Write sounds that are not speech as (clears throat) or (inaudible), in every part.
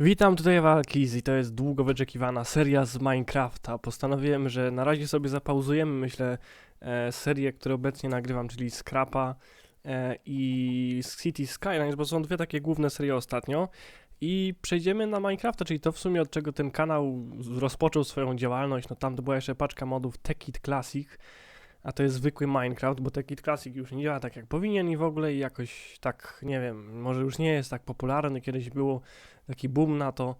Witam tutaj Walkiz i to jest długo wyczekiwana seria z Minecrafta. Postanowiłem, że na razie sobie zapauzujemy, myślę, e, serię, które obecnie nagrywam, czyli Scrapa e, i City Skylines, bo są dwie takie główne serie ostatnio. I przejdziemy na Minecrafta, czyli to w sumie od czego ten kanał rozpoczął swoją działalność. No tam to była jeszcze paczka modów Techit Classic, a to jest zwykły Minecraft, bo Techit Classic już nie działa tak jak powinien i w ogóle jakoś tak, nie wiem, może już nie jest tak popularny, kiedyś było taki boom na to.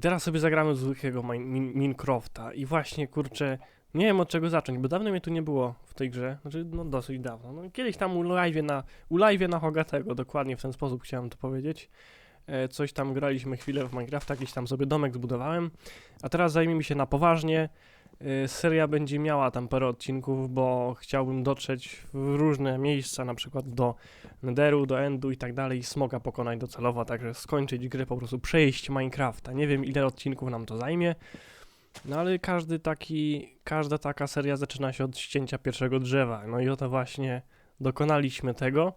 Teraz sobie zagramy zwykłego Min- Min- Minecrafta i właśnie, kurczę, nie wiem od czego zacząć, bo dawno mnie tu nie było w tej grze, znaczy no dosyć dawno. No, kiedyś tam u live na, u live na Hogatego, dokładnie w ten sposób chciałem to powiedzieć. E, coś tam graliśmy chwilę w Minecrafta, jakiś tam sobie domek zbudowałem, a teraz zajmijmy się na poważnie. E, seria będzie miała tam parę odcinków, bo chciałbym dotrzeć w różne miejsca, na przykład do Netheru, do Endu i tak dalej, smoga pokonać docelowo, także skończyć grę, po prostu przejść Minecrafta. Nie wiem ile odcinków nam to zajmie, no ale każdy taki, każda taka seria zaczyna się od ścięcia pierwszego drzewa, no i oto właśnie dokonaliśmy tego.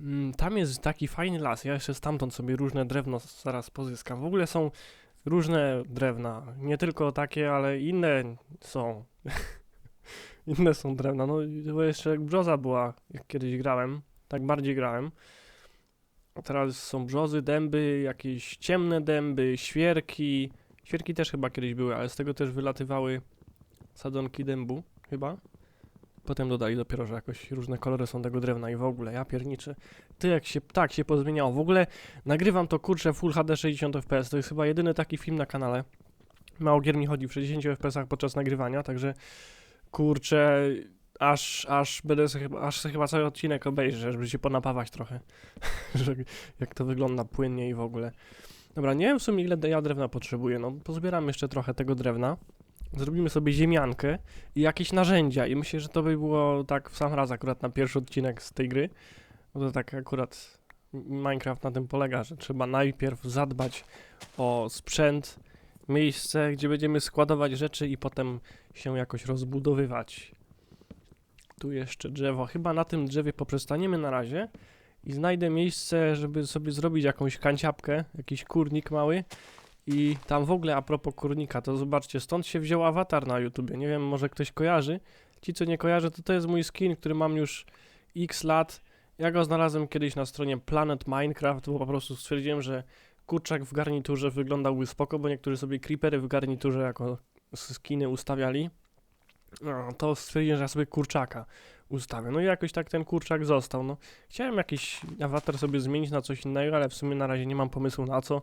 Mm, Tam jest taki fajny las, ja jeszcze stamtąd sobie różne drewno zaraz pozyskam. W ogóle są różne drewna, nie tylko takie, ale inne są. (laughs) inne są drewna, no to jeszcze jak brzoza była, jak kiedyś grałem, tak bardziej grałem. A teraz są brzozy, dęby, jakieś ciemne dęby, świerki. Świerki też chyba kiedyś były, ale z tego też wylatywały sadzonki dębu, chyba. Potem dodali dopiero, że jakoś różne kolory są tego drewna i w ogóle, ja pierniczy. Ty jak się, tak się pozmieniało. W ogóle nagrywam to kurczę Full HD 60 fps, to jest chyba jedyny taki film na kanale. Mało gier mi chodzi w 60 fps podczas nagrywania, także kurczę, aż, aż będę sobie, aż sobie chyba cały odcinek obejrzę, żeby się ponapawać trochę, (laughs) jak to wygląda płynnie i w ogóle. Dobra, nie wiem w sumie ile ja drewna potrzebuję, no pozbieram jeszcze trochę tego drewna, zrobimy sobie ziemiankę i jakieś narzędzia i myślę, że to by było tak w sam raz akurat na pierwszy odcinek z tej gry, bo to tak akurat Minecraft na tym polega, że trzeba najpierw zadbać o sprzęt, miejsce, gdzie będziemy składować rzeczy i potem się jakoś rozbudowywać. Tu jeszcze drzewo. Chyba na tym drzewie poprzestaniemy na razie i znajdę miejsce, żeby sobie zrobić jakąś kanciapkę, jakiś kurnik mały. I tam w ogóle a propos kurnika, to zobaczcie, stąd się wziął awatar na YouTubie. Nie wiem, może ktoś kojarzy. Ci, co nie kojarzy, to to jest mój skin, który mam już x lat. Ja go znalazłem kiedyś na stronie Planet Minecraft, bo po prostu stwierdziłem, że kurczak w garniturze wyglądałby spoko, bo niektórzy sobie creepery w garniturze jako skiny ustawiali. No, to stwierdziłem, że ja sobie kurczaka ustawię. No i jakoś tak ten kurczak został. No, chciałem jakiś awatar sobie zmienić na coś innego, ale w sumie na razie nie mam pomysłu na co.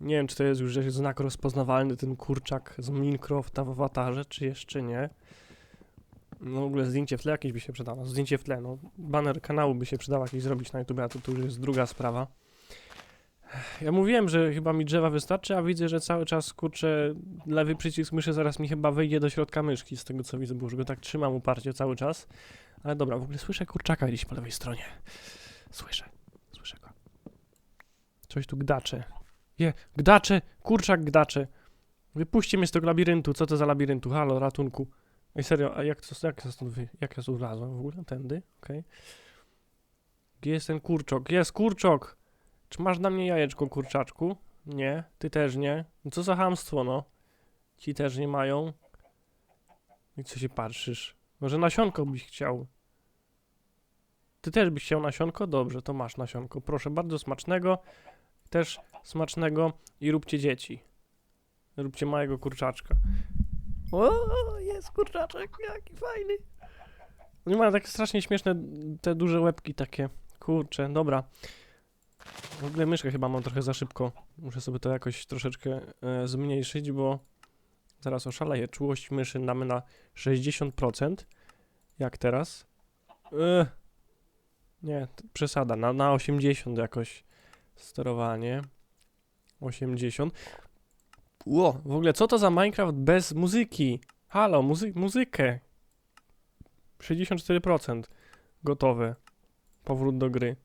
Nie wiem, czy to jest już znak rozpoznawalny, ten kurczak z Minecrafta w awatarze, czy jeszcze nie. No w ogóle zdjęcie w tle jakieś by się przydało. Zdjęcie w tle, no. Baner kanału by się przydało jakieś zrobić na YouTube, a to, to już jest druga sprawa. Ja mówiłem, że chyba mi drzewa wystarczy, a widzę, że cały czas kurczę lewy przycisk myszy zaraz mi chyba wejdzie do środka myszki, z tego co widzę, bo już go tak trzymam uparcie cały czas. Ale dobra, w ogóle słyszę kurczaka gdzieś po lewej stronie. Słyszę, słyszę go. Coś tu gdacze. Je, gdacze, kurczak gdacze. Wypuśćcie mnie z tego labiryntu, co to za labiryntu? Halo, ratunku. Ej, serio, a jak to, jak to stąd jak ja wlazłem w ogóle? Tędy? Okej. Gdzie jest ten kurczok? Jest kurczok! Czy masz na mnie jajeczko, kurczaczku? Nie, ty też nie. No co za hamstwo, no. Ci też nie mają. I co się patrzysz? Może nasionko byś chciał? Ty też byś chciał nasionko? Dobrze, to masz nasionko. Proszę bardzo, smacznego. Też smacznego i róbcie dzieci. Róbcie małego kurczaczka. O, jest kurczaczek, jaki fajny. Oni mają takie strasznie śmieszne, te duże łebki takie. Kurcze, dobra. W ogóle myszkę chyba mam trochę za szybko. Muszę sobie to jakoś troszeczkę e, zmniejszyć, bo zaraz oszaleję. Czułość myszy damy na 60%. Jak teraz? E, nie, przesada. Na, na 80 jakoś sterowanie. 80. Ło, w ogóle co to za Minecraft bez muzyki? Halo, muzy muzykę. 64% gotowe. Powrót do gry.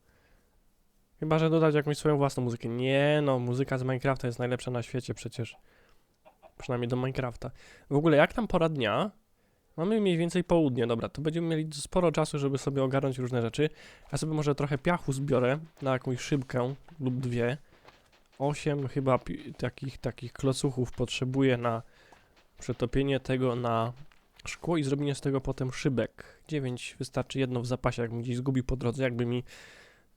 Chyba, że dodać jakąś swoją własną muzykę. Nie no, muzyka z Minecrafta jest najlepsza na świecie przecież. Przynajmniej do Minecrafta. W ogóle jak tam pora dnia? Mamy mniej więcej południe, dobra, to będziemy mieli sporo czasu, żeby sobie ogarnąć różne rzeczy. Ja sobie może trochę piachu zbiorę na jakąś szybkę lub dwie. 8 chyba takich, takich klocuchów potrzebuję na przetopienie tego na szkło i zrobienie z tego potem szybek. 9 wystarczy jedno w zapasie, jakbym gdzieś zgubił po drodze, jakby mi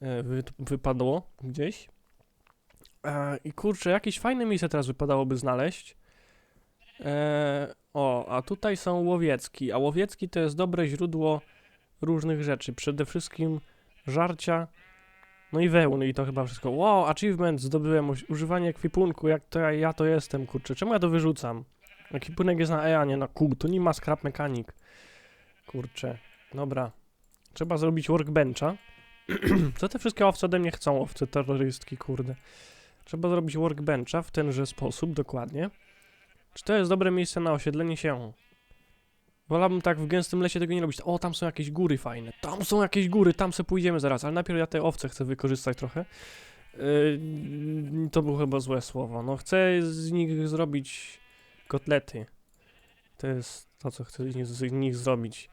e, wy, wypadło gdzieś. E, I kurczę, jakieś fajne miejsce teraz wypadałoby znaleźć. E, o, a tutaj są łowiecki, a łowiecki to jest dobre źródło różnych rzeczy. Przede wszystkim żarcia, no i wełny i to chyba wszystko. Wow, achievement, zdobyłem uż- używanie ekwipunku, jak to ja, ja to jestem, kurczę. Czemu ja to wyrzucam? Ekwipunek jest na E, a nie na Q, to nie ma scrap mechanic. Kurczę, dobra. Trzeba zrobić workbencha. (clears throat) Co te wszystkie owce ode mnie chcą, owce terrorystki, kurde. Trzeba zrobić workbencha w tenże sposób, dokładnie. Czy to jest dobre miejsce na osiedlenie się? Wolałbym tak w gęstym lesie tego nie robić. O, tam są jakieś góry fajne. Tam są jakieś góry, tam se pójdziemy zaraz. Ale najpierw ja te owce chcę wykorzystać trochę. Yy, to było chyba złe słowo. No, chcę z nich zrobić kotlety. To jest to, co chcę z nich- zrobić.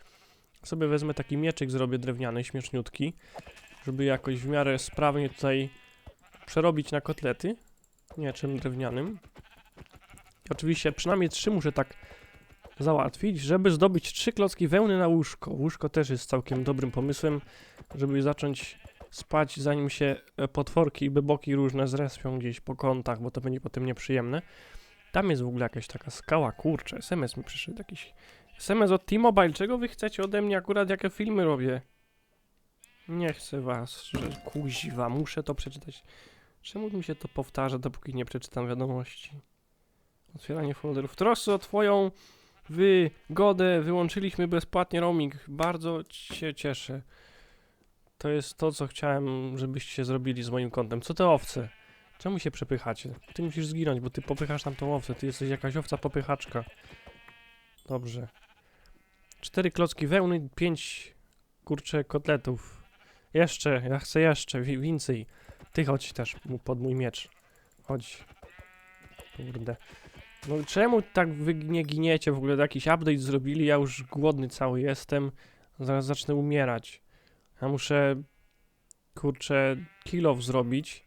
Sobie wezmę taki mieczyk, zrobię drewniany, śmieszniutki, żeby jakoś w miarę sprawnie tutaj przerobić na kotlety mieczem drewnianym. Oczywiście przynajmniej trzy muszę tak załatwić, żeby zdobyć trzy klocki wełny na łóżko. Łóżko też jest całkiem dobrym pomysłem, żeby zacząć spać, zanim się e, potworki i beboki różne zrespią gdzieś po kątach, bo to będzie potem nieprzyjemne. Tam jest w ogóle jakaś taka skała, kurczę, SMS mi przyszedł jakiś. SMS od T-Mobile, czego wy chcecie ode mnie akurat, jakie filmy robię? Nie chcę was, że kuźwa, muszę to przeczytać. Czemu mi się to powtarza, dopóki nie przeczytam wiadomości? Otwieranie folderów. Trosy o twoją wygodę wyłączyliśmy bezpłatnie roaming. Bardzo się cieszę. To jest to, co chciałem, żebyście zrobili z moim kontem. Co te owce? Czemu się przepychacie? Ty musisz zginąć, bo ty popychasz tam tą owcę. Ty jesteś jakaś owca popychaczka. Dobrze. Cztery klocki wełny, pięć kurcze kotletów. Jeszcze, ja chcę jeszcze, wi- więcej. Ty chodź też pod mój miecz. Chodź. Kurde. No czemu tak wy nie giniecie? W ogóle jakiś update zrobili, ja już głodny cały jestem. Zaraz zacznę umierać. Ja muszę, kurczę, kill zrobić.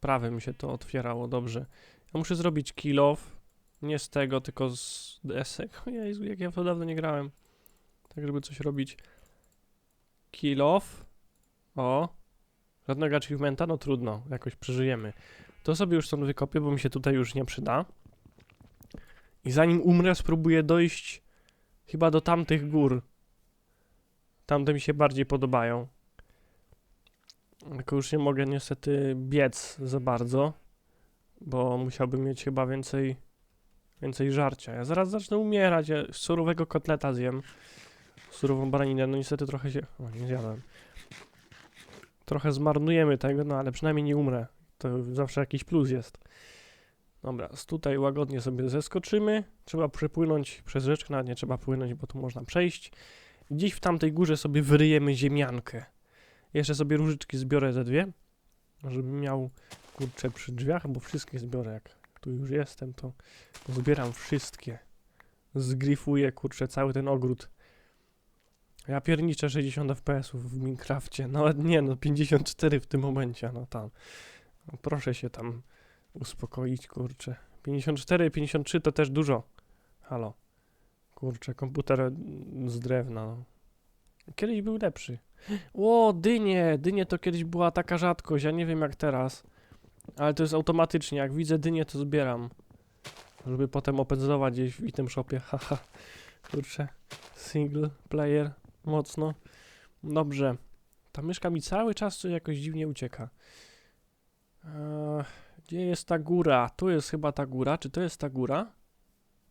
Prawie mi się to otwierało, dobrze. Ja muszę zrobić kill off. Nie z tego, tylko z desek. (laughs) O Jezu, jak ja to dawno nie grałem. Tak, żeby coś robić. Kill off. O. Żadnego achievementa? No trudno, jakoś przeżyjemy. To sobie już stąd wykopię, bo mi się tutaj już nie przyda. I zanim umrę, spróbuję dojść chyba do tamtych gór. Tamte mi się bardziej podobają. Tylko już nie mogę niestety biec za bardzo, bo musiałbym mieć chyba więcej, więcej żarcia. Ja zaraz zacznę umierać, ja surowego kotleta zjem. Surową baraninę, no niestety trochę się... O, nie zjadłem. Trochę zmarnujemy tego, no ale przynajmniej nie umrę. To zawsze jakiś plus jest. Dobra, tutaj łagodnie sobie zeskoczymy. Trzeba przepłynąć przez rzeczkę, nawet nie trzeba płynąć, bo tu można przejść. Gdzieś w tamtej górze sobie wyryjemy ziemiankę. Jeszcze sobie różyczki zbiorę ze dwie, żebym miał kurczę przy drzwiach, bo wszystkie zbiorę. Jak tu już jestem, to, zbieram wszystkie. Zgrifuję kurczę cały ten ogród. Ja pierniczę 60 fps-ów w Minecrafcie. Nawet nie, no 54 w tym momencie, no tam. No, proszę się tam uspokoić, kurczę. 54, 53 to też dużo. Halo. Kurczę, komputer z drewna. No. Kiedyś był lepszy. O, dynie! Dynie to kiedyś była taka rzadkość, ja nie wiem jak teraz. Ale to jest automatycznie, jak widzę dynię to zbieram. Żeby potem opędzlować gdzieś w item shopie, haha. Kurczę. Single player, mocno. Dobrze. Ta myszka mi cały czas jakoś dziwnie ucieka. Eee, gdzie jest ta góra? Tu jest chyba ta góra. Czy to jest ta góra?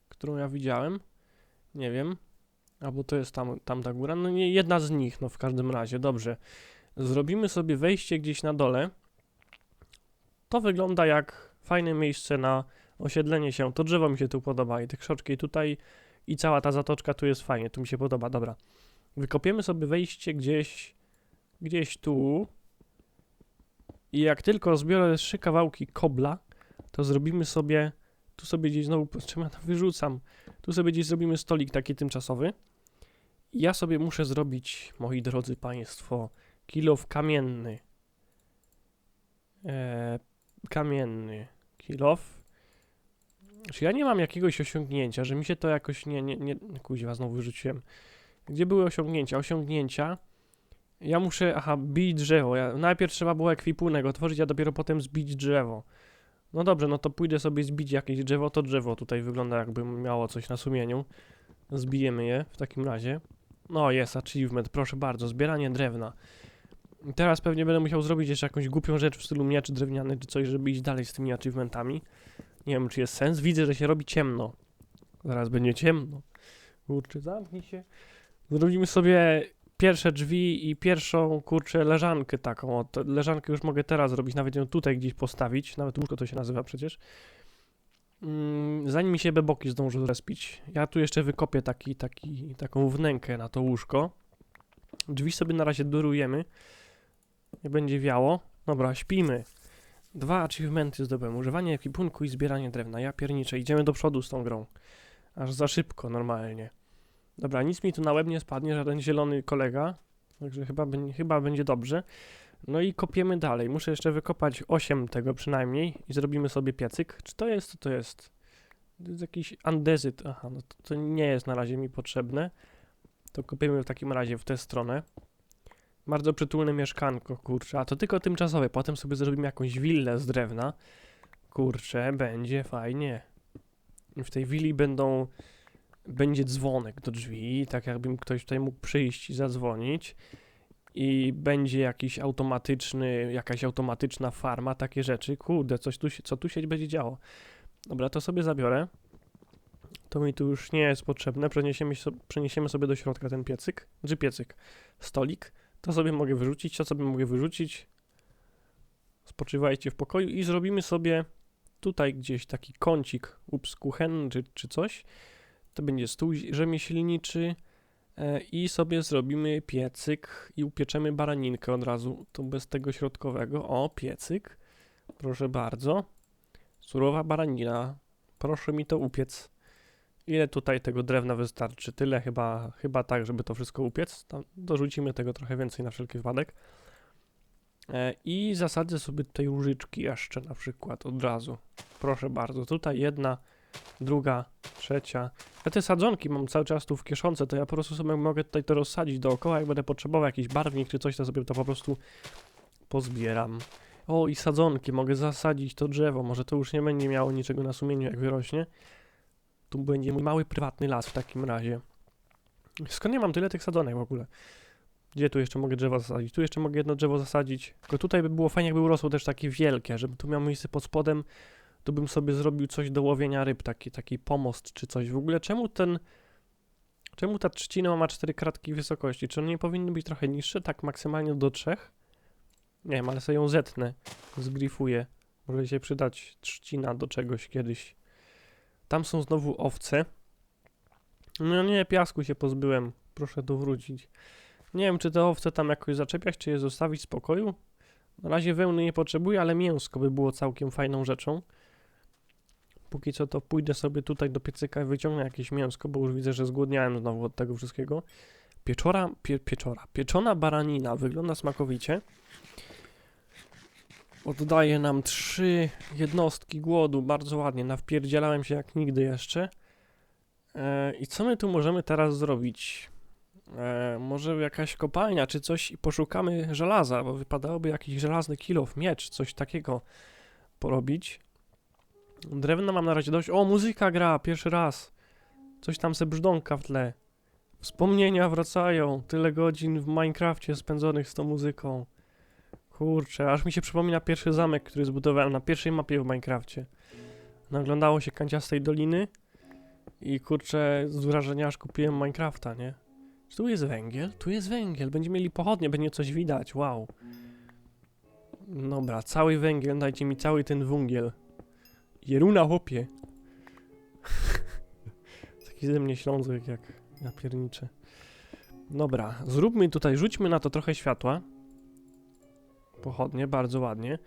Którą ja widziałem? Nie wiem. Albo to jest tam, tam ta góra? No nie, jedna z nich, no w każdym razie. Dobrze. Zrobimy sobie wejście gdzieś na dole. To wygląda jak fajne miejsce na osiedlenie się. To drzewo mi się tu podoba i te krzoczki tutaj i cała ta zatoczka tu jest fajnie. Tu mi się podoba, dobra. Wykopiemy sobie wejście gdzieś, gdzieś tu. I jak tylko zbiorę trzy kawałki kobla, to zrobimy sobie, tu sobie gdzieś znowu, czym ja to wyrzucam, tu sobie gdzieś zrobimy stolik taki tymczasowy. I ja sobie muszę zrobić, moi drodzy państwo, kilow kamienny. Eee, kamienny. Kill off. Czy ja nie mam jakiegoś osiągnięcia, że mi się to jakoś nie, nie, nie, kuźwa, znowu wyrzuciłem. Gdzie były osiągnięcia? Osiągnięcia. Ja muszę, aha, bić drzewo. Ja, najpierw trzeba było ekwipunek otworzyć, a dopiero potem zbić drzewo. No dobrze, no to pójdę sobie zbić jakieś drzewo. To drzewo tutaj wygląda jakby miało coś na sumieniu. Zbijemy je w takim razie. No jest achievement, proszę bardzo, zbieranie drewna. Teraz pewnie będę musiał zrobić jeszcze jakąś głupią rzecz w stylu miecz drewniany czy coś, żeby iść dalej z tymi achievementami. Nie wiem, czy jest sens. Widzę, że się robi ciemno. Zaraz będzie ciemno. Kurczę, zamknij się. Zrobimy sobie pierwsze drzwi i pierwszą, kurczę, leżankę taką. O, leżankę już mogę teraz zrobić, nawet ją tutaj gdzieś postawić. Nawet łóżko to się nazywa przecież. Mm, zanim mi się beboki zdążą zrespić. Ja tu jeszcze wykopię taki, taki, taką wnękę na to łóżko. Drzwi sobie na razie durujemy. Nie będzie wiało. Dobra, śpimy. Dwa achievementy zdobyłem. Używanie ekwipunku i zbieranie drewna. Ja pierniczę. Idziemy do przodu z tą grą. Aż za szybko, normalnie. Dobra, nic mi tu na łeb nie spadnie, żaden zielony kolega. Także chyba, chyba będzie dobrze. No i kopiemy dalej. Muszę jeszcze wykopać 8 tego przynajmniej i zrobimy sobie piecyk. Czy to jest, co to jest? To jest jakiś andezyt. Aha, no to, to nie jest na razie mi potrzebne. To kopiemy w takim razie w tę stronę. Bardzo przytulne mieszkanko, kurczę. A to tylko tymczasowe. Potem sobie zrobimy jakąś willę z drewna. Kurczę, będzie fajnie. I w tej willi będą... Będzie dzwonek do drzwi, tak jakbym ktoś tutaj mógł przyjść i zadzwonić. I będzie jakiś automatyczny, jakaś automatyczna farma, takie rzeczy. Kurde, coś tu co tu się będzie działo. Dobra, to sobie zabiorę. To mi tu już nie jest potrzebne. Przeniesiemy, so, przeniesiemy sobie do środka ten piecyk. Czy piecyk? Stolik. To sobie mogę wyrzucić, to sobie mogę wyrzucić. Spoczywajcie w pokoju i zrobimy sobie tutaj gdzieś taki kącik, ups, kuchen czy, czy coś. To będzie stół rzemieślniczy e, i sobie zrobimy piecyk i upieczemy baraninkę od razu, tu bez tego środkowego. O, piecyk, proszę bardzo. Surowa baranina, proszę mi to upiec. Ile tutaj tego drewna wystarczy? Tyle chyba, chyba tak, żeby to wszystko upiec. Tam dorzucimy tego trochę więcej na wszelki wypadek. E, I zasadzę sobie tutaj różyczki jeszcze na przykład od razu. Proszę bardzo. Tutaj jedna, druga, trzecia. Ja te sadzonki mam cały czas tu w kieszonce, to ja po prostu sobie mogę tutaj to rozsadzić dookoła. Jak będę potrzebował jakiś barwnik czy coś, to sobie to po prostu pozbieram. O, i sadzonki. Mogę zasadzić to drzewo. Może to już nie będzie miało niczego na sumieniu, jak wyrośnie. Tu będzie mój mały prywatny las w takim razie. Skąd ja mam tyle tych sadzonek w ogóle? Gdzie tu jeszcze mogę drzewo zasadzić? Tu jeszcze mogę jedno drzewo zasadzić. Tylko tutaj by było fajnie, jakby urosło też takie wielkie, żeby tu miał miejsce pod spodem, to bym sobie zrobił coś do łowienia ryb, taki, taki pomost czy coś. W ogóle czemu ten... Czemu ta trzcina ma cztery kratki wysokości? Czy one nie powinny być trochę niższe, tak maksymalnie do trzech? Nie wiem, ale sobie ją zetnę, zgrifuję. Może się przydać trzcina do czegoś kiedyś. Tam są znowu owce. No nie, piasku się pozbyłem. Proszę tu wrócić. Nie wiem, czy te owce tam jakoś zaczepiać, czy je zostawić w spokoju. Na razie wełny nie potrzebuję, ale mięsko by było całkiem fajną rzeczą. Póki co to pójdę sobie tutaj do piecyka i wyciągnę jakieś mięsko, bo już widzę, że zgłodniałem znowu od tego wszystkiego. Pieczora, pie, pieczora, pieczona baranina wygląda smakowicie. Oddaje nam trzy jednostki głodu, bardzo ładnie, nawpierdzielałem się jak nigdy jeszcze. E, I co my tu możemy teraz zrobić? E, może jakaś kopalnia czy coś i poszukamy żelaza, bo wypadałoby jakiś żelazny kilof, miecz, coś takiego porobić. Drewna mam na razie dość. O, muzyka gra, pierwszy raz. Coś tam se brzdąka w tle. Wspomnienia wracają. Tyle godzin w Minecrafcie spędzonych z tą muzyką. Kurczę, aż mi się przypomina pierwszy zamek, który zbudowałem na pierwszej mapie w Minecrafcie. Naglądało się kanciastej doliny i kurczę, z wrażenia aż kupiłem Minecrafta, nie? Czy tu jest węgiel? Tu jest węgiel. Będziemy mieli pochodnie, będzie coś widać. Wow. Dobra, cały węgiel. Dajcie mi cały ten węgiel. Jeruna chłopie. (laughs) Taki ze mnie ślązek jak ja pierniczę. Dobra, zróbmy tutaj, rzućmy na to trochę światła. Pochodnie, bardzo ładnie.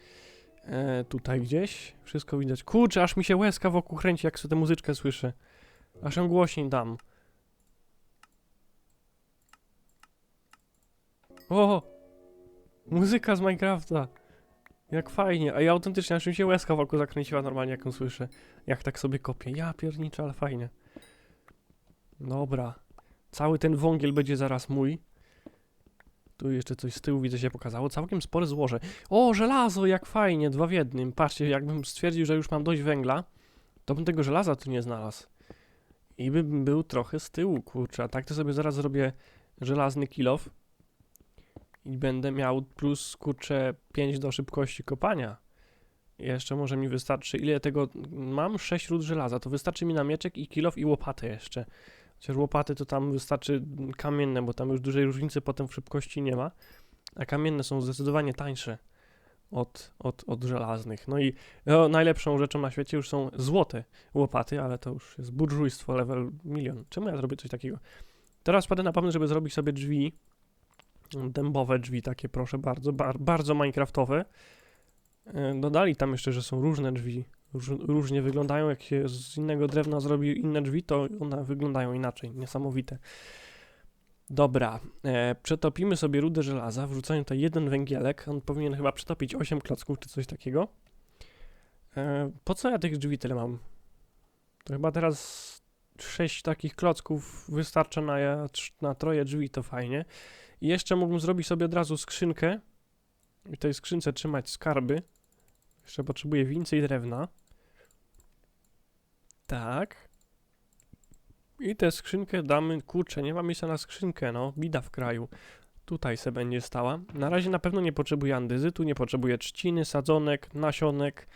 E, tutaj gdzieś. Wszystko widać. Kurczę, aż mi się łezka wokół kręci, jak sobie tę muzyczkę słyszę. Aż ją głośniej dam. O! Muzyka z Minecrafta. Jak fajnie, a ja autentycznie, aż mi się łezka wokół zakręciła normalnie, jak ją słyszę. Jak tak sobie kopię. Ja pierniczę, ale fajnie. Dobra. Cały ten wągiel będzie zaraz mój. Tu jeszcze coś z tyłu widzę się pokazało. Całkiem spore złoże. O, żelazo, jak fajnie, dwa w jednym. Patrzcie, jakbym stwierdził, że już mam dość węgla, to bym tego żelaza tu nie znalazł. I bym był trochę z tyłu, kurczę. A tak to sobie zaraz zrobię żelazny kilof. I będę miał plus, kurczę, 5 do szybkości kopania. Jeszcze może mi wystarczy, ile tego, mam 6 ród żelaza, to wystarczy mi na mieczek i kilof i łopatę jeszcze. Chociaż łopaty to tam wystarczy kamienne, bo tam już dużej różnicy potem w szybkości nie ma. A kamienne są zdecydowanie tańsze od, od, od żelaznych. No i no, najlepszą rzeczą na świecie już są złote łopaty, ale to już jest burżujstwo level milion. Czemu ja zrobię coś takiego? Teraz wpadę na pomysł, żeby zrobić sobie drzwi, dębowe drzwi takie, proszę bardzo, bar, bardzo minecraftowe. E, Dodali tam jeszcze, że są różne drzwi. Róż, różnie wyglądają. Jak się z innego drewna zrobi inne drzwi, to one wyglądają inaczej. Niesamowite. Dobra, e, przetopimy sobie rudę żelaza, wrzucając tutaj jeden węgielek. On powinien chyba przetopić 8 klocków czy coś takiego. E, po co ja tych drzwi tyle mam? To chyba teraz 6 takich klocków wystarcza na, na troje drzwi, to fajnie. I jeszcze mógłbym zrobić sobie od razu skrzynkę i w tej skrzynce trzymać skarby. Jeszcze potrzebuję więcej drewna. Tak. I tę skrzynkę damy, kurczę, nie ma miejsca na skrzynkę, no, bida w kraju. Tutaj se będzie stała. Na razie na pewno nie potrzebuję andyzytu, nie potrzebuję trzciny, sadzonek, nasionek,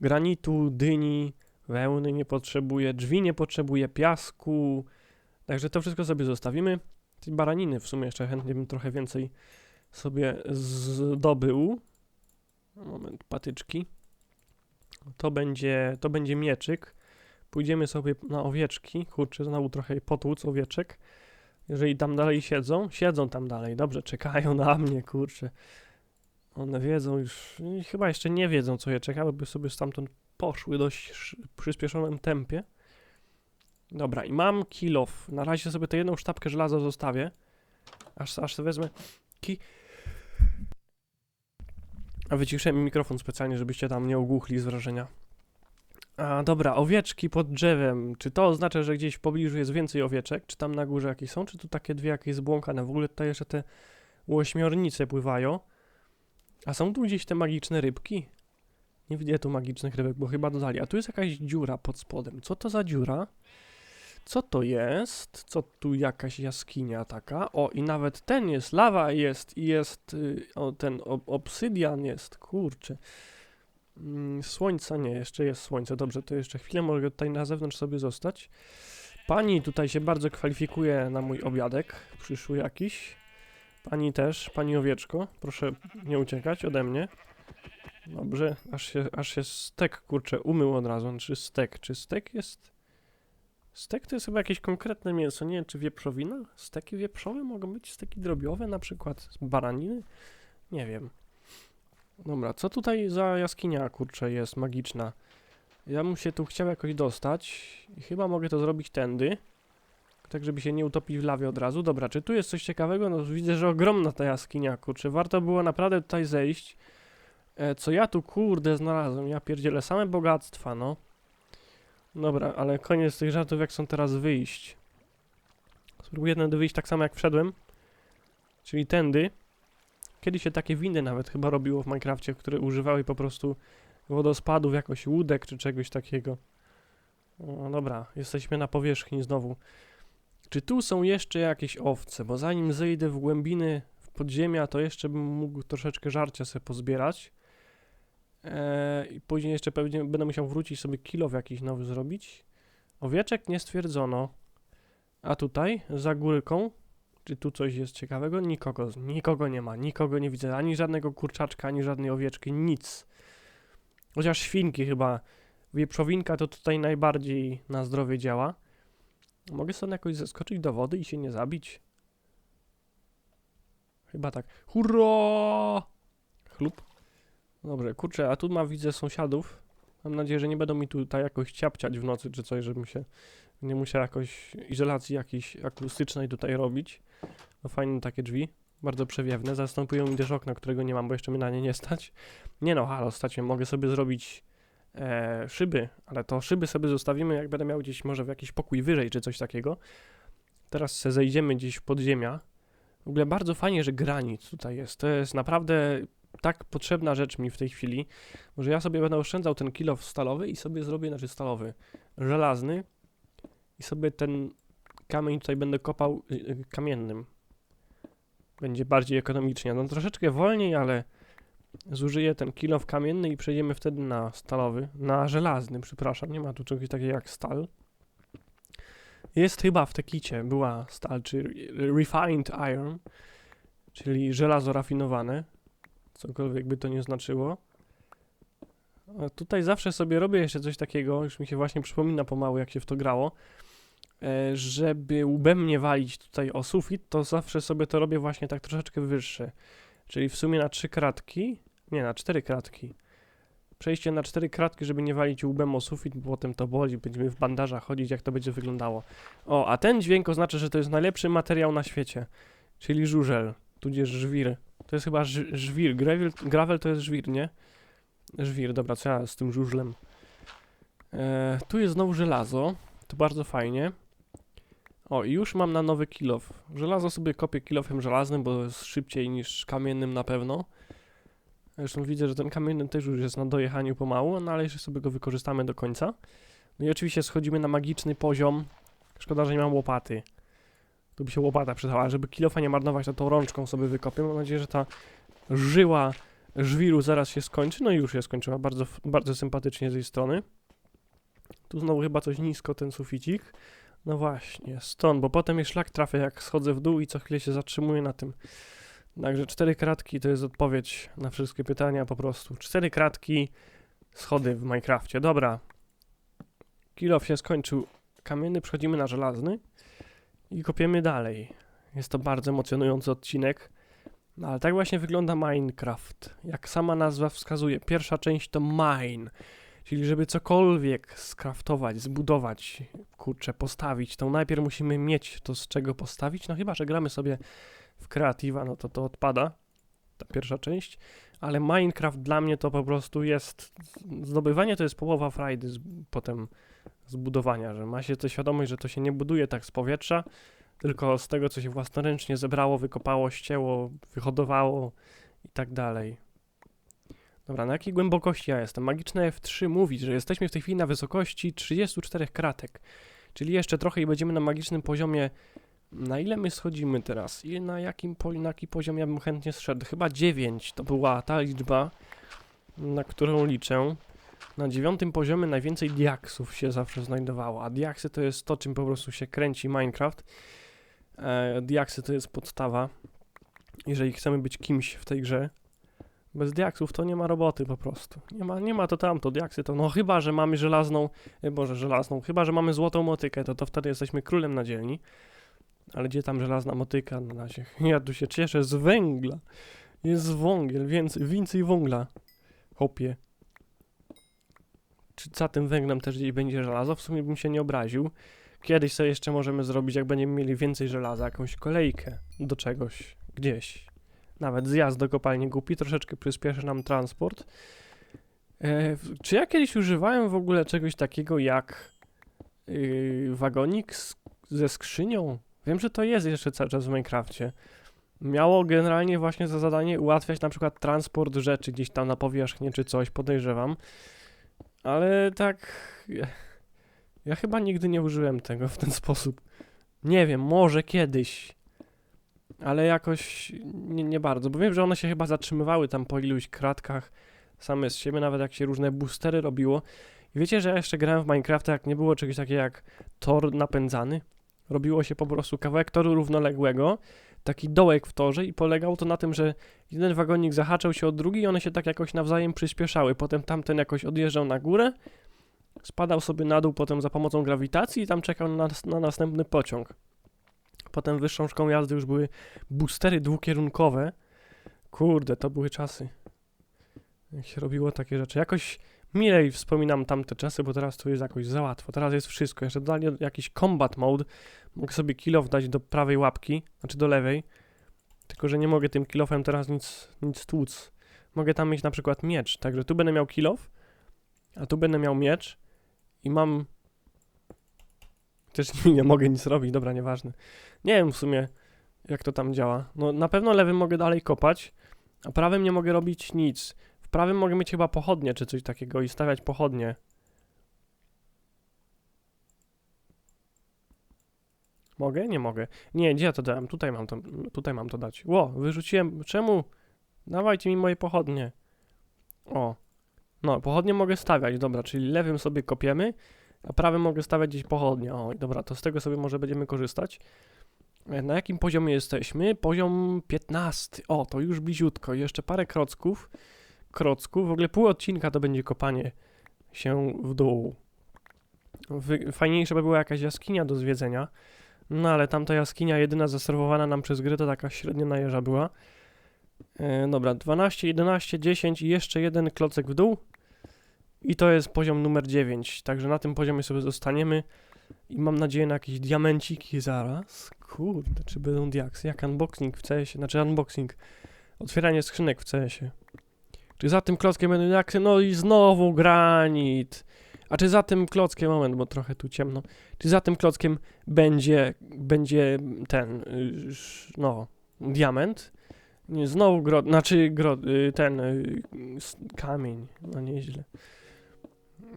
granitu, dyni, wełny nie potrzebuję, drzwi nie potrzebuję, piasku. Także to wszystko sobie zostawimy. Tej baraniny w sumie jeszcze chętnie bym trochę więcej sobie zdobył. Moment, patyczki. To będzie, to będzie mieczyk. Pójdziemy sobie na owieczki. Kurczę, znowu trochę potłuc owieczek. Jeżeli tam dalej siedzą, siedzą tam dalej. Dobrze, czekają na mnie, kurczę. One wiedzą już, chyba jeszcze nie wiedzą, co je czeka, by sobie stamtąd poszły dość sz- przyspieszonym tempie. Dobra, i mam kilof. Na razie sobie tę jedną sztabkę żelaza zostawię. Aż, aż sobie wezmę ki... A wyciszyłem mikrofon specjalnie, żebyście tam nie ogłuchli z wrażenia. A dobra, owieczki pod drzewem. Czy to oznacza, że gdzieś w pobliżu jest więcej owieczek? Czy tam na górze jakieś są? Czy tu takie dwie jakieś zbłąkane? W ogóle tutaj jeszcze te łośmiornice pływają. A są tu gdzieś te magiczne rybki? Nie widzę tu magicznych rybek, bo chyba dodali. A tu jest jakaś dziura pod spodem. Co to za dziura? Co to jest? Co tu jakaś jaskinia taka? O, i nawet ten jest, lawa jest i jest, y, o, ten ob obsydian jest, kurczę. Mm, słońca nie, jeszcze jest słońce, dobrze, to jeszcze chwilę mogę tutaj na zewnątrz sobie zostać. Pani tutaj się bardzo kwalifikuje na mój obiadek, przyszły jakiś. Pani też, pani owieczko, proszę nie uciekać ode mnie. Dobrze, aż się, aż się stek, kurczę, umył od razu. Czy stek, czy stek jest... Stek to jest chyba jakieś konkretne mięso, nie wiem, czy wieprzowina? Steki wieprzowe mogą być, steki drobiowe na przykład, z baraniny? Nie wiem. Dobra, co tutaj za jaskinia, kurczę, jest magiczna? Ja bym się tu chciał jakoś dostać i chyba mogę to zrobić tędy. Tak, żeby się nie utopić w lawie od razu. Dobra, czy tu jest coś ciekawego? No widzę, że ogromna ta jaskinia, kurczę. Warto było naprawdę tutaj zejść. E, co ja tu, kurde, znalazłem? Ja pierdzielę same bogactwa, no. Dobra, ale koniec tych żartów, jak są teraz wyjść. Spróbuję tędy wyjść tak samo jak wszedłem. Czyli tędy. Kiedyś się takie windy nawet chyba robiło w Minecrafcie, które używały po prostu wodospadów, jakoś łódek czy czegoś takiego. No dobra, jesteśmy na powierzchni znowu. Czy tu są jeszcze jakieś owce? Bo zanim zejdę w głębiny w podziemia, to jeszcze bym mógł troszeczkę żarcia sobie pozbierać. Eee, I później jeszcze pewnie będę musiał wrócić sobie kilow jakiś nowy zrobić. Owieczek nie stwierdzono. A tutaj, za górką, czy tu coś jest ciekawego? Nikogo, nikogo nie ma, nikogo nie widzę. Ani żadnego kurczaczka, ani żadnej owieczki, nic. Chociaż świnki chyba. Wieprzowinka to tutaj najbardziej na zdrowie działa. Mogę sobie jakoś zeskoczyć do wody i się nie zabić? Chyba tak. Hurra! Chlub. Dobrze, kurczę, a tu ma widzę sąsiadów. Mam nadzieję, że nie będą mi tutaj jakoś ciapciać w nocy czy coś, żebym się nie musiał jakoś izolacji jakiejś akustycznej tutaj robić. No fajne takie drzwi. bardzo przewiewne. Zastępują mi też okna, którego nie mam, bo jeszcze mnie na nie nie stać. Nie no, halo, stać mnie, mogę sobie zrobić e, szyby, ale to szyby sobie zostawimy, jak będę miał gdzieś może w jakiś pokój wyżej, czy coś takiego. Teraz se zejdziemy gdzieś w podziemia. W ogóle bardzo fajnie, że granit tutaj jest. To jest naprawdę tak potrzebna rzecz mi w tej chwili, że ja sobie będę oszczędzał ten kilo stalowy i sobie zrobię, znaczy stalowy, żelazny i sobie ten kamień tutaj będę kopał y, y, kamiennym. Będzie bardziej ekonomicznie. No troszeczkę wolniej, ale zużyję ten kilo w kamienny i przejdziemy wtedy na stalowy, na żelazny, przepraszam, nie ma tu czegoś takiego jak stal. Jest chyba w tekicie, była stal, czy refined iron, czyli żelazo rafinowane, cokolwiek by to nie znaczyło. A tutaj zawsze sobie robię jeszcze coś takiego, już mi się właśnie przypomina pomału, jak się w to grało, e, żeby łbem nie walić tutaj o sufit, to zawsze sobie to robię właśnie tak troszeczkę wyższe. Czyli w sumie na trzy kratki, nie, na cztery kratki. Przejście na cztery kratki, żeby nie walić łbem o sufit, bo potem to boli, będziemy w bandażach chodzić, jak to będzie wyglądało. O, a ten dźwięk oznacza, że to jest najlepszy materiał na świecie, czyli żużel, tudzież żwir. To jest chyba żwir, gravel, gravel to jest żwir, nie? Żwir, dobra, co ja z tym żużlem? E, tu jest znowu żelazo, to bardzo fajnie. O, i już mam na nowy kilof. Żelazo sobie kopię kilofem żelaznym, bo jest szybciej niż kamiennym na pewno. Zresztą widzę, że ten kamienny też już jest na dojechaniu pomału, no ale jeszcze sobie go wykorzystamy do końca. No i oczywiście schodzimy na magiczny poziom. Szkoda, że nie mam łopaty. Tu by się łopata przydała, żeby kilofa nie marnować, to tą rączką sobie wykopię. Mam nadzieję, że ta żyła żwiru zaraz się skończy. No i już się skończyła, bardzo, bardzo sympatycznie z jej strony. Tu znowu chyba coś nisko ten suficik. No właśnie, stąd, bo potem mnie szlak trafia, jak schodzę w dół i co chwilę się zatrzymuję na tym. Także cztery kratki to jest odpowiedź na wszystkie pytania po prostu. Cztery kratki, schody w Minecrafcie. Dobra. Kilof się skończył kamienny, przechodzimy na żelazny i kopiemy dalej. Jest to bardzo emocjonujący odcinek. No, ale tak właśnie wygląda Minecraft. Jak sama nazwa wskazuje, pierwsza część to mine. Czyli żeby cokolwiek skraftować, zbudować, kurczę, postawić, to najpierw musimy mieć to z czego postawić. No chyba, że gramy sobie w kreatywa, no to to odpada, ta pierwsza część. Ale Minecraft dla mnie to po prostu jest, zdobywanie to jest połowa frajdy potem zbudowania, że ma się to świadomość, że to się nie buduje tak z powietrza, tylko z tego, co się własnoręcznie zebrało, wykopało, ścięło, wyhodowało i tak dalej. Dobra, na jakiej głębokości ja jestem? Magiczne F3 mówi, że jesteśmy w tej chwili na wysokości 34 kratek. Czyli jeszcze trochę i będziemy na magicznym poziomie. Na ile my schodzimy teraz? I na jakim na jaki poziom ja bym chętnie zszedł? Chyba 9 to była ta liczba, na którą liczę. Na dziewiątym poziomie najwięcej diaksów się zawsze znajdowało, a diaksy to jest to, czym po prostu się kręci Minecraft. E, diaksy to jest podstawa, jeżeli chcemy być kimś w tej grze. Bez diaksów to nie ma roboty po prostu. Nie ma, nie ma to tamto, diaksy to no chyba, że mamy żelazną, e, boże żelazną, chyba, że mamy złotą motykę, to to wtedy jesteśmy królem na dzielni. Ale gdzie tam żelazna motyka na razie? (laughs) Ja tu się cieszę z węgla. Jest wągiel, więcej, więcej węgla. Hopie. Czy za tym węglem też gdzieś będzie żelazo? W sumie bym się nie obraził. Kiedyś sobie jeszcze możemy zrobić, jak będziemy mieli więcej żelaza, jakąś kolejkę do czegoś, gdzieś. Nawet zjazd do kopalni głupi troszeczkę przyspieszy nam transport. E, czy ja kiedyś używałem w ogóle czegoś takiego jak yy, wagonik z, ze skrzynią? Wiem, że to jest jeszcze cały czas w Minecrafcie. Miało generalnie właśnie za zadanie ułatwiać na przykład transport rzeczy gdzieś tam na powierzchnię czy coś, podejrzewam. Ale tak. Ja, ja chyba nigdy nie użyłem tego w ten (laughs) sposób. Nie wiem, może kiedyś. Ale jakoś nie, nie bardzo, bo wiem, że one się chyba zatrzymywały tam po iluś kratkach same z siebie, nawet jak się różne boostery robiło. I wiecie, że ja jeszcze grałem w Minecrafta, jak nie było czegoś takiego jak tor napędzany. Robiło się po prostu kawałek toru równoległego, taki dołek w torze i polegał to na tym, że jeden wagonik zahaczał się od drugi i one się tak jakoś nawzajem przyspieszały. Potem tamten jakoś odjeżdżał na górę, spadał sobie na dół potem za pomocą grawitacji i tam czekał na, na następny pociąg. Potem wyższą szkołą jazdy już były boostery dwukierunkowe. Kurde, to były czasy. Jak się robiło takie rzeczy. Jakoś milej wspominam tamte czasy, bo teraz tu jest jakoś za łatwo. Teraz jest wszystko. Jeszcze dodali jakiś combat mode. Mogę sobie kill off dać do prawej łapki, znaczy do lewej. Tylko, że nie mogę tym kilofem teraz nic, nic tłuc. Mogę tam mieć na przykład miecz, także tu będę miał kilof, a tu będę miał miecz i mam... Też (laughs) nie mogę nic robić, dobra, nieważne. Nie wiem w sumie, jak to tam działa. No na pewno lewym mogę dalej kopać, a prawym nie mogę robić nic. W prawym mogę mieć chyba pochodnie czy coś takiego i stawiać pochodnie. Mogę? Nie mogę. Nie, gdzie ja to dałem? Tutaj mam to, tutaj mam to dać. Ło, wyrzuciłem. Czemu? Dawajcie mi moje pochodnie. O. No, pochodnie mogę stawiać, dobra, czyli lewym sobie kopiemy, a prawym mogę stawiać gdzieś pochodnie. O, dobra, to z tego sobie może będziemy korzystać. E, Na jakim poziomie jesteśmy? Poziom 15. O, to już bliziutko. Jeszcze parę krocków. Krocków. W ogóle pół odcinka to będzie kopanie się w dół. Fajniejsza by była jakaś jaskinia do zwiedzenia. No ale tamta jaskinia jedyna zaserwowana nam przez gry to taka średnia najeża była. E, dobra, 12, 11, 10 i jeszcze jeden klocek w dół. I to jest poziom numer 9. Także na tym poziomie sobie zostaniemy. I mam nadzieję na jakieś diamenciki zaraz. Kurde, czy będą diaksy? Jak unboxing w CS-ie? Znaczy unboxing. Otwieranie skrzynek w CS-ie. Czy za tym klockiem będą diaksy? No i znowu granit. A czy za tym klockiem, moment, bo trochę tu ciemno. Czy za tym klockiem będzie, będzie ten, no, diament? Znowu grot, znaczy y, ten, y, kamień, no nieźle.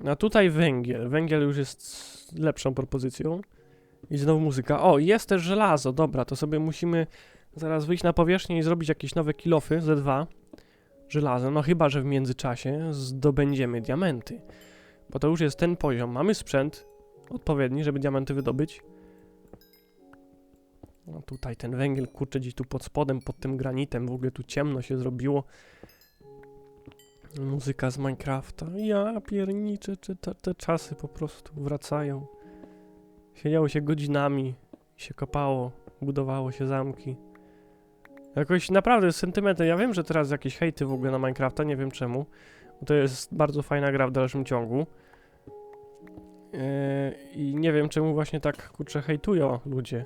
A tutaj węgiel, węgiel już jest lepszą propozycją. I znowu muzyka. O, jest też żelazo, dobra, to sobie musimy zaraz wyjść na powierzchnię i zrobić jakieś nowe kilofy, ze dwa żelaza, no chyba, że w międzyczasie zdobędziemy diamenty. Bo to już jest ten poziom. Mamy sprzęt odpowiedni, żeby diamenty wydobyć. No tutaj ten węgiel, kurczę, gdzieś tu pod spodem, pod tym granitem, w ogóle tu ciemno się zrobiło. Muzyka z Minecrafta. Ja pierniczę, czy te, te czasy po prostu wracają. Siedziało się godzinami, się kopało, budowało się zamki. Jakoś naprawdę z sentymentem. Ja wiem, że teraz jakieś hejty w ogóle na Minecrafta, nie wiem czemu. To jest bardzo fajna gra w dalszym ciągu. Yy, I nie wiem czemu właśnie tak kurczę hejtują ludzie.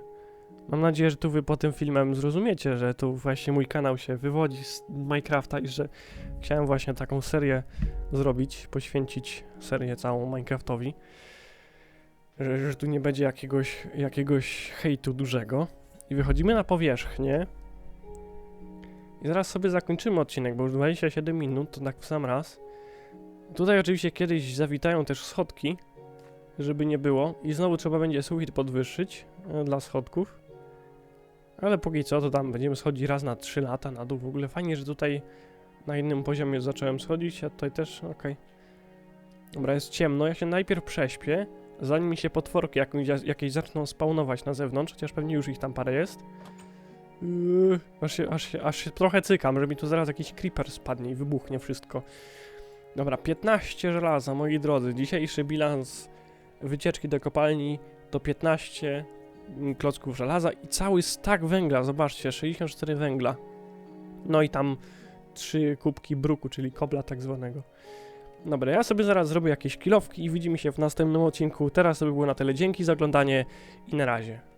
Mam nadzieję, że tu wy po tym filmem zrozumiecie, że tu właśnie mój kanał się wywodzi z Minecrafta i że chciałem właśnie taką serię zrobić, poświęcić serię całą Minecraftowi. Że, że tu nie będzie jakiegoś, jakiegoś hejtu dużego. I wychodzimy na powierzchnię. I zaraz sobie zakończymy odcinek, bo już 27 minut, to tak w sam raz. Tutaj oczywiście kiedyś zawitają też schodki, żeby nie było. I znowu trzeba będzie sufit podwyższyć e, dla schodków. Ale póki co to tam będziemy schodzić raz na 3 lata na dół. W ogóle fajnie, że tutaj na innym poziomie zacząłem schodzić, a tutaj też, okej. Dobra, jest ciemno, ja się najpierw prześpię, zanim mi się potworki jakieś zaczną spawnować na zewnątrz, chociaż pewnie już ich tam parę jest. Yy, aż, się, aż, się, aż się trochę cykam, że mi tu zaraz jakiś creeper spadnie i wybuchnie wszystko. Dobra, 15 żelaza, moi drodzy. Dzisiejszy bilans wycieczki do kopalni to 15 mm, klocków żelaza i cały stak węgla. Zobaczcie, 64 węgla. No i tam 3 kubki bruku, czyli kobla tak zwanego. Dobra, ja sobie zaraz zrobię jakieś kilowki i widzimy się w następnym odcinku. Teraz by było na tyle. Dzięki za oglądanie i na razie.